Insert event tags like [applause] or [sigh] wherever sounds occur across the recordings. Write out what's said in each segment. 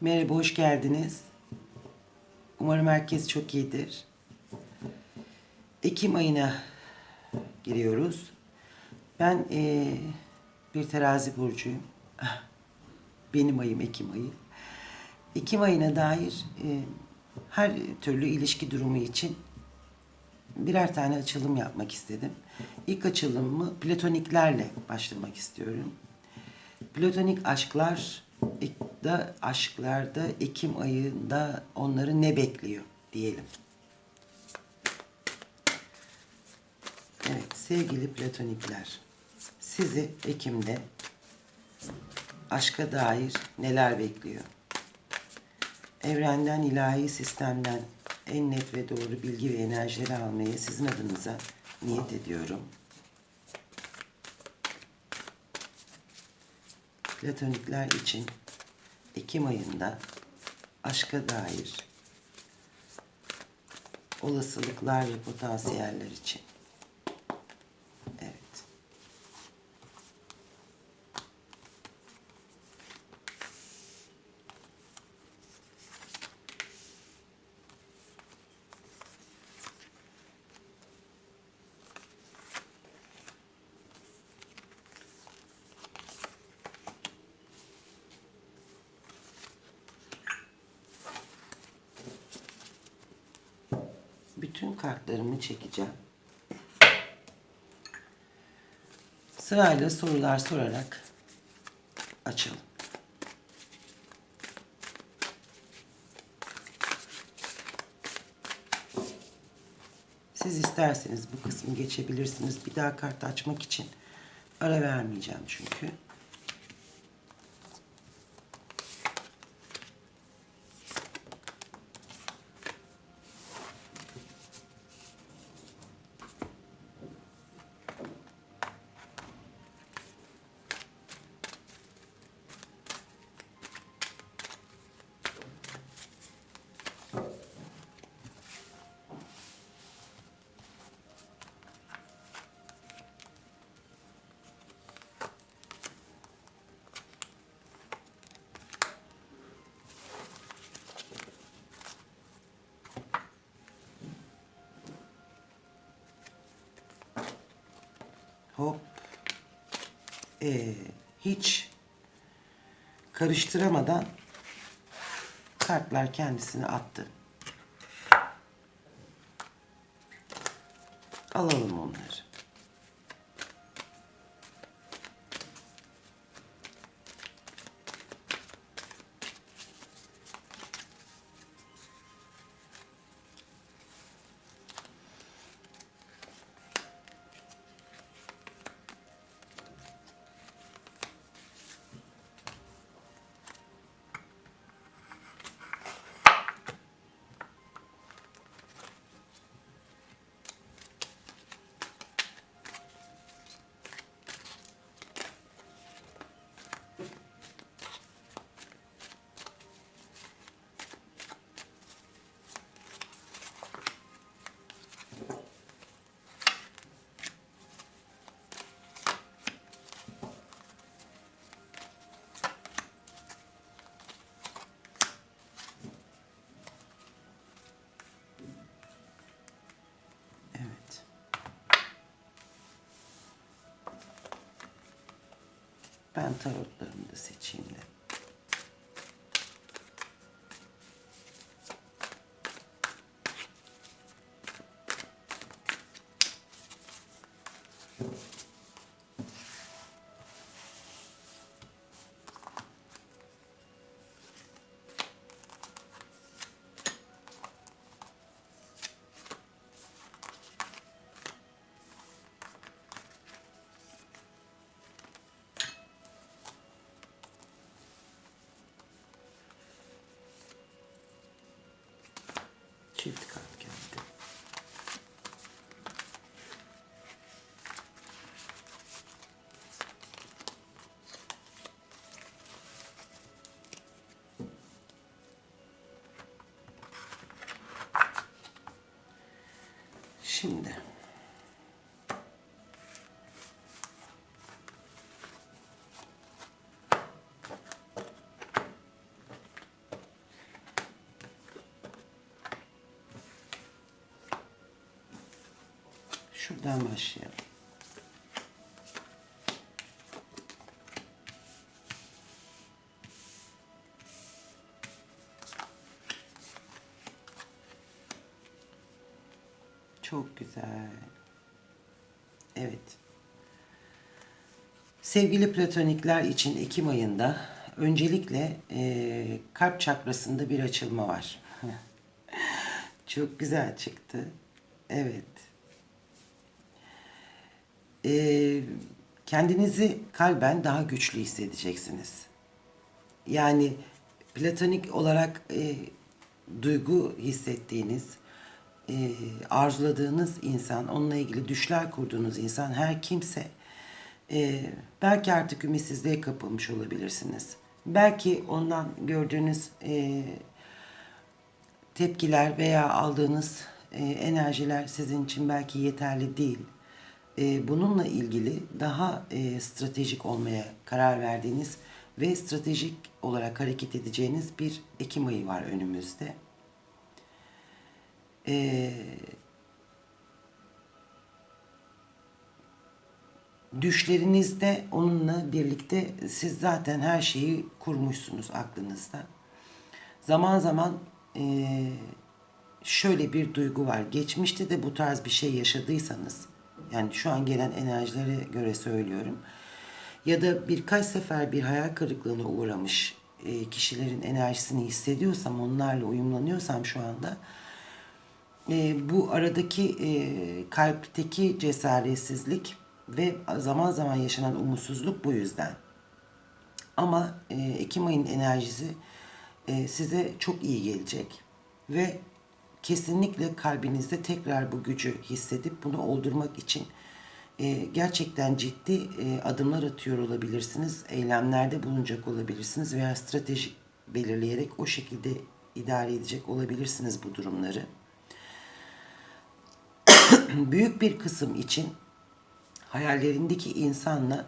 Merhaba, hoş geldiniz. Umarım herkes çok iyidir. Ekim ayına giriyoruz. Ben eee, bir terazi burcuyum. [laughs] Benim ayım Ekim ayı. Ekim ayına dair eee, her türlü ilişki durumu için birer tane açılım yapmak istedim. İlk açılımımı platoniklerle başlamak istiyorum. Platonik aşklar da aşklarda Ekim ayında onları ne bekliyor diyelim. Evet sevgili platonikler sizi Ekim'de aşka dair neler bekliyor? Evrenden, ilahi sistemden en net ve doğru bilgi ve enerjileri almayı sizin adınıza niyet ediyorum. Platonikler için Ekim ayında aşka dair olasılıklar ve potansiyeller için. Bütün kartlarımı çekeceğim. Sırayla sorular sorarak açalım. Siz isterseniz bu kısmı geçebilirsiniz. Bir daha kart açmak için ara vermeyeceğim çünkü. Hop. Ee, hiç karıştıramadan kartlar kendisini attı. Alalım onları. Ben tarotlarımı da seçeyim de. Şimdi. Şuradan başlayalım. Evet. Sevgili platonikler için Ekim ayında öncelikle eee, kalp çakrasında bir açılma var. [laughs] Çok güzel çıktı. Evet. Eee, kendinizi kalben daha güçlü hissedeceksiniz. Yani platonik olarak e, duygu hissettiğiniz, e, arzuladığınız insan, onunla ilgili düşler kurduğunuz insan her kimse e, belki artık ümitsizliğe kapılmış olabilirsiniz. Belki ondan gördüğünüz e, tepkiler veya aldığınız e, enerjiler sizin için belki yeterli değil. E, bununla ilgili daha e, stratejik olmaya karar verdiğiniz ve stratejik olarak hareket edeceğiniz bir Ekim ayı var önümüzde. E, düşlerinizde onunla birlikte siz zaten her şeyi kurmuşsunuz aklınızda. Zaman zaman eee, şöyle bir duygu var. Geçmişte de bu tarz bir şey yaşadıysanız, yani şu an gelen enerjilere göre söylüyorum. Ya da birkaç sefer bir hayal kırıklığına uğramış e, kişilerin enerjisini hissediyorsam, onlarla uyumlanıyorsam şu anda, e, bu aradaki e, kalpteki cesaretsizlik ve zaman zaman yaşanan umutsuzluk bu yüzden. Ama e, Ekim ayının enerjisi e, size çok iyi gelecek ve kesinlikle kalbinizde tekrar bu gücü hissedip bunu oldurmak için e, gerçekten ciddi e, adımlar atıyor olabilirsiniz, eylemlerde bulunacak olabilirsiniz veya stratejik belirleyerek o şekilde idare edecek olabilirsiniz bu durumları. [clears throat] Büyük bir kısım için hayallerindeki insanla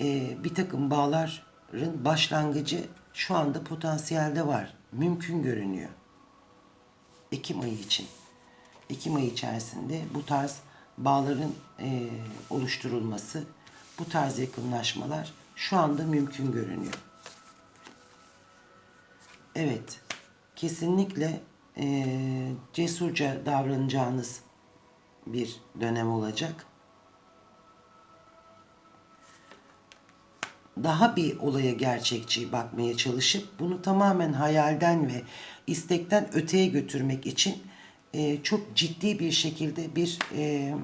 e, bir takım bağların başlangıcı şu anda potansiyelde var. Mümkün görünüyor. Ekim ayı için. Ekim ayı içerisinde bu tarz bağların e, oluşturulması, bu tarz yakınlaşmalar şu anda mümkün görünüyor. Evet, kesinlikle e, cesurca davranacağınız bir dönem olacak. daha bir olaya gerçekçi bakmaya çalışıp bunu tamamen hayalden ve istekten öteye götürmek için e, çok ciddi bir şekilde bir e,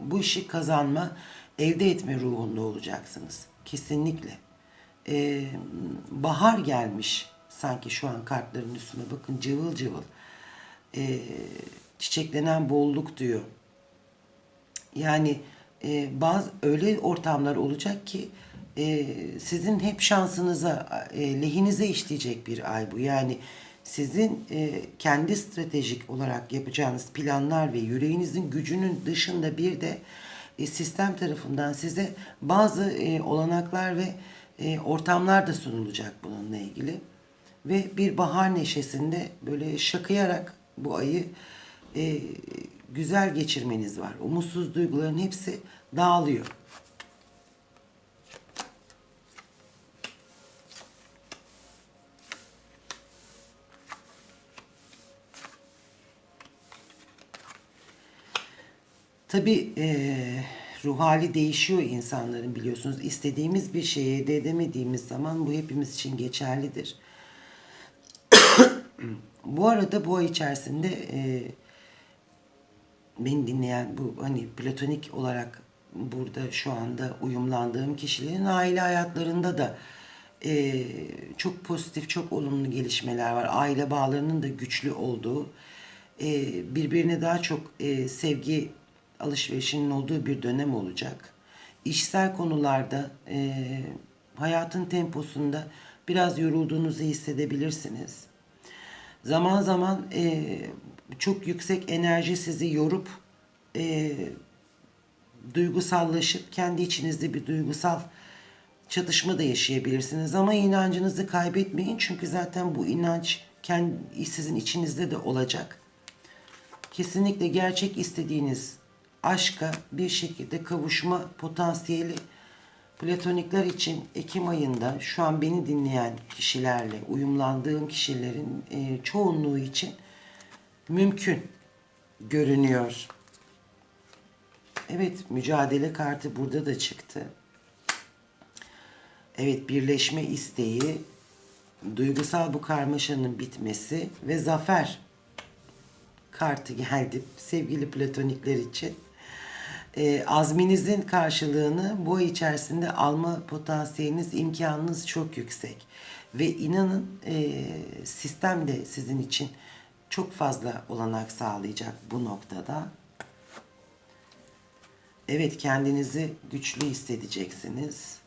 bu işi kazanma, elde etme ruhunda olacaksınız. Kesinlikle. E, bahar gelmiş sanki şu an kartların üstüne bakın cıvıl cıvıl. E, çiçeklenen bolluk diyor. Yani e, bazı öyle ortamlar olacak ki e, sizin hep şansınıza, e, lehinize işleyecek bir ay bu. Yani sizin e, kendi stratejik olarak yapacağınız planlar ve yüreğinizin gücünün dışında bir de e, sistem tarafından size bazı e, olanaklar ve e, ortamlar da sunulacak bununla ilgili. Ve bir bahar neşesinde böyle şakıyarak bu ayı e, güzel geçirmeniz var. Umutsuz duyguların hepsi dağılıyor. Tabii eee ruh hali değişiyor insanların biliyorsunuz. İstediğimiz bir şeyi elde edemediğimiz zaman bu hepimiz için geçerlidir. [coughs] bu arada bu ay içerisinde eee beni dinleyen bu hani platonik olarak burada şu anda uyumlandığım kişilerin aile hayatlarında da eee, çok pozitif, çok olumlu gelişmeler var. Aile bağlarının da güçlü olduğu, eee, birbirine daha çok eee, sevgi alışverişinin olduğu bir dönem olacak. İşsel konularda eee, hayatın temposunda biraz yorulduğunuzu hissedebilirsiniz. Zaman zaman eee, çok yüksek enerji sizi yorup eee, duygusallaşıp kendi içinizde bir duygusal çatışma da yaşayabilirsiniz. Ama inancınızı kaybetmeyin çünkü zaten bu inanç kendi sizin içinizde de olacak. Kesinlikle gerçek istediğiniz aşka bir şekilde kavuşma potansiyeli platonikler için Ekim ayında şu an beni dinleyen kişilerle uyumlandığım kişilerin e, çoğunluğu için mümkün görünüyor. Evet mücadele kartı burada da çıktı. Evet birleşme isteği, duygusal bu karmaşanın bitmesi ve zafer kartı geldi sevgili platonikler için. Ee, azminizin karşılığını bu ay içerisinde alma potansiyeliniz, imkanınız çok yüksek. Ve inanın e, sistem de sizin için çok fazla olanak sağlayacak bu noktada. Evet kendinizi güçlü hissedeceksiniz.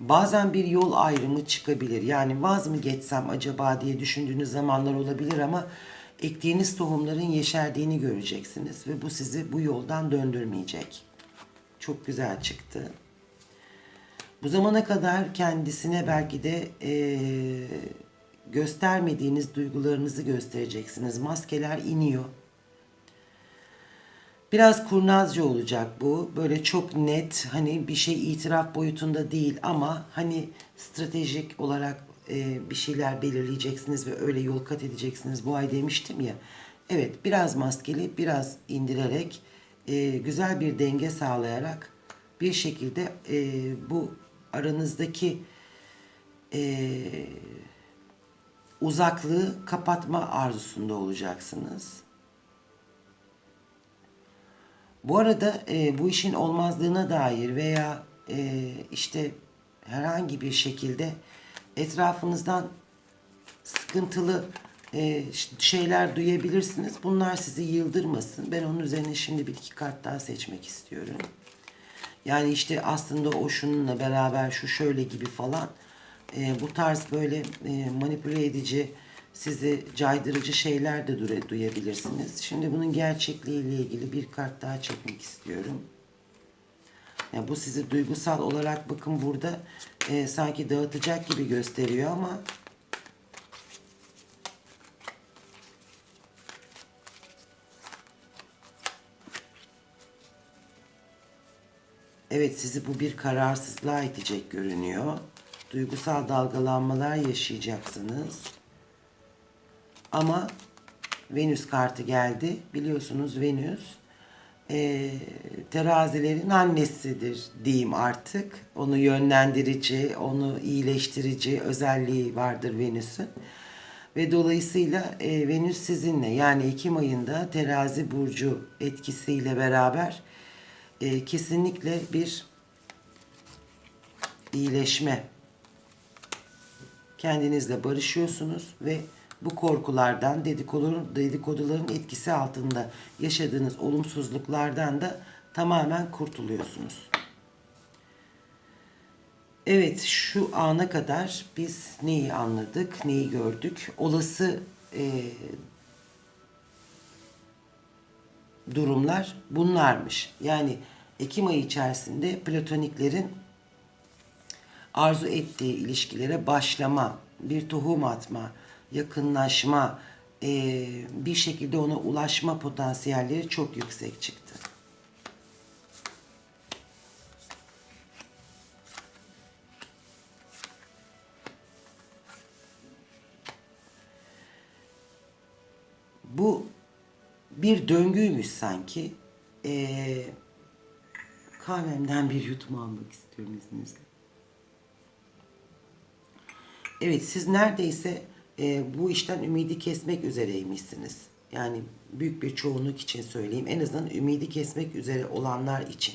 Bazen bir yol ayrımı çıkabilir. Yani vaz mı geçsem acaba diye düşündüğünüz zamanlar olabilir ama ektiğiniz tohumların yeşerdiğini göreceksiniz ve bu sizi bu yoldan döndürmeyecek. Çok güzel çıktı. Bu zamana kadar kendisine belki de eee, göstermediğiniz duygularınızı göstereceksiniz. Maskeler iniyor. Biraz kurnazca olacak bu. Böyle çok net hani bir şey itiraf boyutunda değil ama hani stratejik olarak e, bir şeyler belirleyeceksiniz ve öyle yol kat edeceksiniz. Bu ay demiştim ya. Evet biraz maskeli biraz indirerek e, güzel bir denge sağlayarak bir şekilde e, bu aranızdaki e, uzaklığı kapatma arzusunda olacaksınız. Bu arada e, bu işin olmazlığına dair veya e, işte herhangi bir şekilde etrafınızdan sıkıntılı e, şeyler duyabilirsiniz. Bunlar sizi yıldırmasın. Ben onun üzerine şimdi bir iki kart daha seçmek istiyorum. Yani işte aslında o şununla beraber şu şöyle gibi falan e, bu tarz böyle e, manipüle edici sizi caydırıcı şeyler de duyabilirsiniz. Şimdi bunun gerçekliğiyle ilgili bir kart daha çekmek istiyorum. Yani bu sizi duygusal olarak bakın burada e, sanki dağıtacak gibi gösteriyor ama Evet sizi bu bir kararsızlığa itecek görünüyor. Duygusal dalgalanmalar yaşayacaksınız. Ama Venüs kartı geldi. Biliyorsunuz Venüs eee, terazilerin annesidir diyeyim artık. Onu yönlendirici, onu iyileştirici özelliği vardır Venüs'ün. Ve dolayısıyla e, Venüs sizinle yani Ekim ayında terazi burcu etkisiyle beraber e, kesinlikle bir iyileşme kendinizle barışıyorsunuz ve bu korkulardan, dedikoduların, dedikoduların etkisi altında yaşadığınız olumsuzluklardan da tamamen kurtuluyorsunuz. Evet, şu ana kadar biz neyi anladık, neyi gördük? Olası e, durumlar bunlarmış. Yani Ekim ayı içerisinde platoniklerin arzu ettiği ilişkilere başlama, bir tohum atma, yakınlaşma, eee, bir şekilde ona ulaşma potansiyelleri çok yüksek çıktı. Bu bir döngüymüş sanki. Eee kahvemden bir yudum almak istiyorum izninizle. Evet siz neredeyse e, bu işten ümidi kesmek üzereymişsiniz. Yani büyük bir çoğunluk için söyleyeyim. En azından ümidi kesmek üzere olanlar için.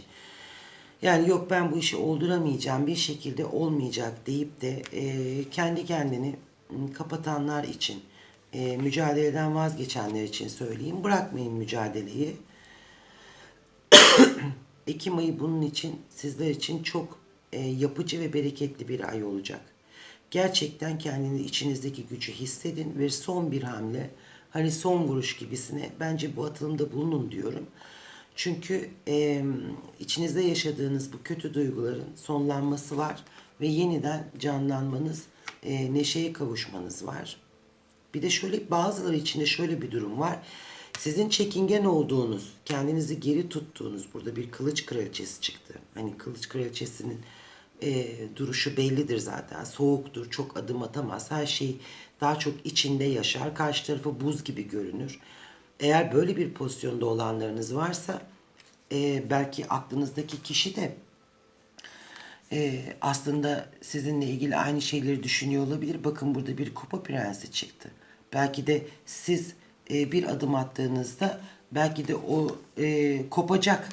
Yani yok ben bu işi olduramayacağım bir şekilde olmayacak deyip de e, kendi kendini m, kapatanlar için e, mücadeleden vazgeçenler için söyleyeyim. Bırakmayın mücadeleyi. [coughs] Ekim ayı bunun için sizler için çok e, yapıcı ve bereketli bir ay olacak. Gerçekten kendini içinizdeki gücü hissedin ve son bir hamle hani son vuruş gibisine bence bu atılımda bulunun diyorum. Çünkü e, içinizde yaşadığınız bu kötü duyguların sonlanması var ve yeniden canlanmanız, e, neşeye kavuşmanız var. Bir de şöyle bazıları içinde şöyle bir durum var. Sizin çekingen olduğunuz, kendinizi geri tuttuğunuz burada bir kılıç kraliçesi çıktı. Hani kılıç kraliçesinin e, duruşu bellidir zaten. Soğuktur, çok adım atamaz. Her şey daha çok içinde yaşar. Karşı tarafı buz gibi görünür. Eğer böyle bir pozisyonda olanlarınız varsa e, belki aklınızdaki kişi de e, aslında sizinle ilgili aynı şeyleri düşünüyor olabilir. Bakın burada bir kupa prensi çıktı. Belki de siz e, bir adım attığınızda belki de o e, kopacak.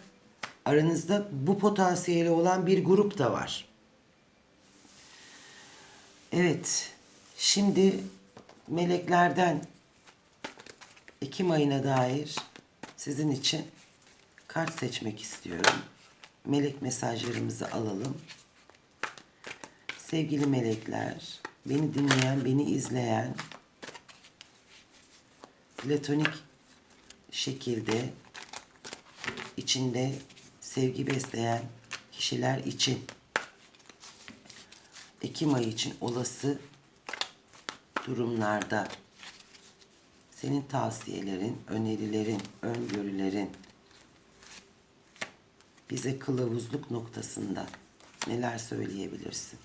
Aranızda bu potansiyeli olan bir grup da var. Evet. Şimdi meleklerden Ekim ayına dair sizin için kart seçmek istiyorum. Melek mesajlarımızı alalım. Sevgili melekler, beni dinleyen, beni izleyen, platonik şekilde içinde sevgi besleyen kişiler için Ekim ayı için olası durumlarda senin tavsiyelerin, önerilerin, öngörülerin bize kılavuzluk noktasında neler söyleyebilirsin?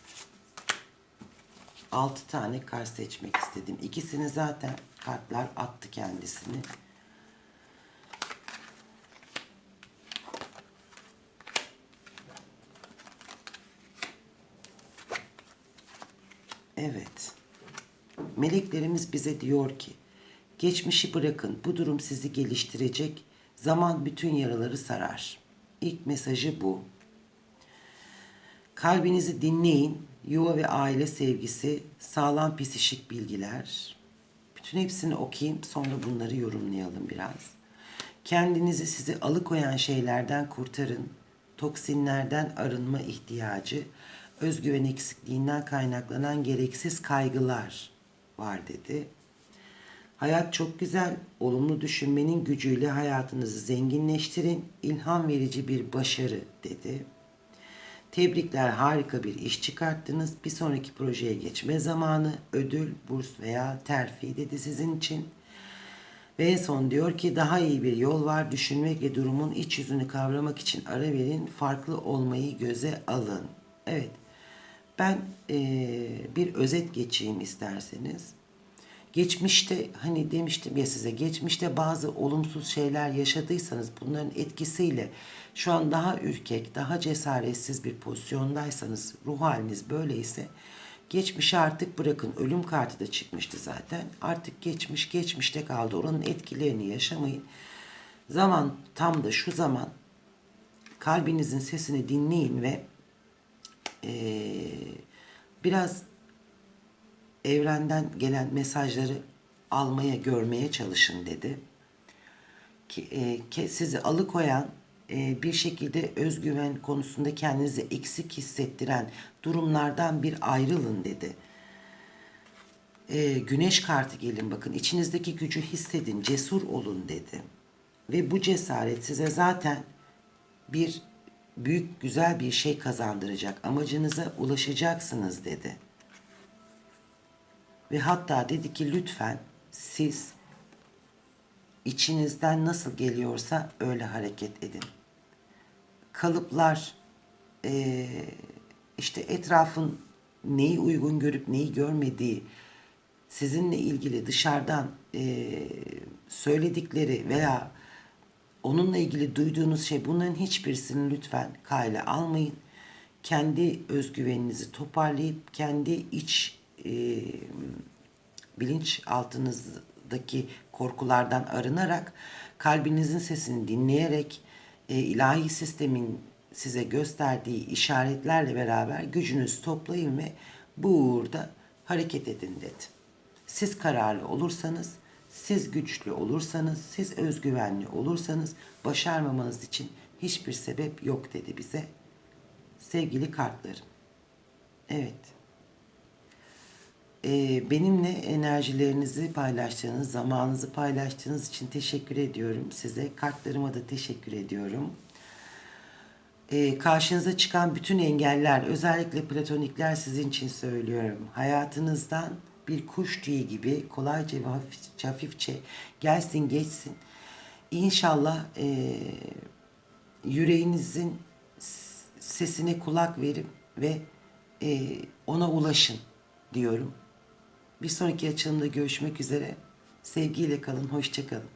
6 tane kart seçmek istedim. İkisini zaten kartlar attı kendisini. Evet. Meleklerimiz bize diyor ki, geçmişi bırakın, bu durum sizi geliştirecek, zaman bütün yaraları sarar. İlk mesajı bu. Kalbinizi dinleyin, yuva ve aile sevgisi, sağlam psişik bilgiler. Bütün hepsini okuyayım, sonra bunları yorumlayalım biraz. Kendinizi sizi alıkoyan şeylerden kurtarın. Toksinlerden arınma ihtiyacı, özgüven eksikliğinden kaynaklanan gereksiz kaygılar var dedi. Hayat çok güzel. Olumlu düşünmenin gücüyle hayatınızı zenginleştirin. İlham verici bir başarı dedi. Tebrikler harika bir iş çıkarttınız. Bir sonraki projeye geçme zamanı. Ödül, burs veya terfi dedi sizin için. Ve en son diyor ki daha iyi bir yol var. Düşünmek ve durumun iç yüzünü kavramak için ara verin. Farklı olmayı göze alın. Evet. Ben eee, bir özet geçeyim isterseniz. Geçmişte hani demiştim ya size geçmişte bazı olumsuz şeyler yaşadıysanız bunların etkisiyle şu an daha ürkek, daha cesaretsiz bir pozisyondaysanız ruh haliniz böyleyse geçmişi artık bırakın. Ölüm kartı da çıkmıştı zaten. Artık geçmiş geçmişte kaldı. Oranın etkilerini yaşamayın. Zaman tam da şu zaman kalbinizin sesini dinleyin ve eee, biraz evrenden gelen mesajları almaya, görmeye çalışın dedi. Ki, e, ke- sizi alıkoyan, e, bir şekilde özgüven konusunda kendinizi eksik hissettiren durumlardan bir ayrılın dedi. E, güneş kartı gelin bakın içinizdeki gücü hissedin, cesur olun dedi. Ve bu cesaret size zaten bir büyük güzel bir şey kazandıracak. Amacınıza ulaşacaksınız dedi. Ve hatta dedi ki lütfen siz içinizden nasıl geliyorsa öyle hareket edin. Kalıplar işte etrafın neyi uygun görüp neyi görmediği sizinle ilgili dışarıdan söyledikleri veya onunla ilgili duyduğunuz şey bunların hiçbirisini lütfen kale almayın. Kendi özgüveninizi toparlayıp kendi iç e, bilinç altınızdaki korkulardan arınarak kalbinizin sesini dinleyerek e, ilahi sistemin size gösterdiği işaretlerle beraber gücünüzü toplayın ve bu uğurda hareket edin dedi. Siz kararlı olursanız, siz güçlü olursanız, siz özgüvenli olursanız başarmamanız için hiçbir sebep yok dedi bize. Sevgili kartlarım. Evet. Ee, benimle enerjilerinizi paylaştığınız, zamanınızı paylaştığınız için teşekkür ediyorum size. Kartlarıma da teşekkür ediyorum. Ee, karşınıza çıkan bütün engeller, özellikle platonikler sizin için söylüyorum. Hayatınızdan bir kuş tüyü gibi kolayca ve hafif- hafifçe gelsin geçsin. İnşallah e, yüreğinizin sesine kulak verin ve e, ona ulaşın diyorum. Bir sonraki açılımda görüşmek üzere. Sevgiyle kalın, hoşça kalın.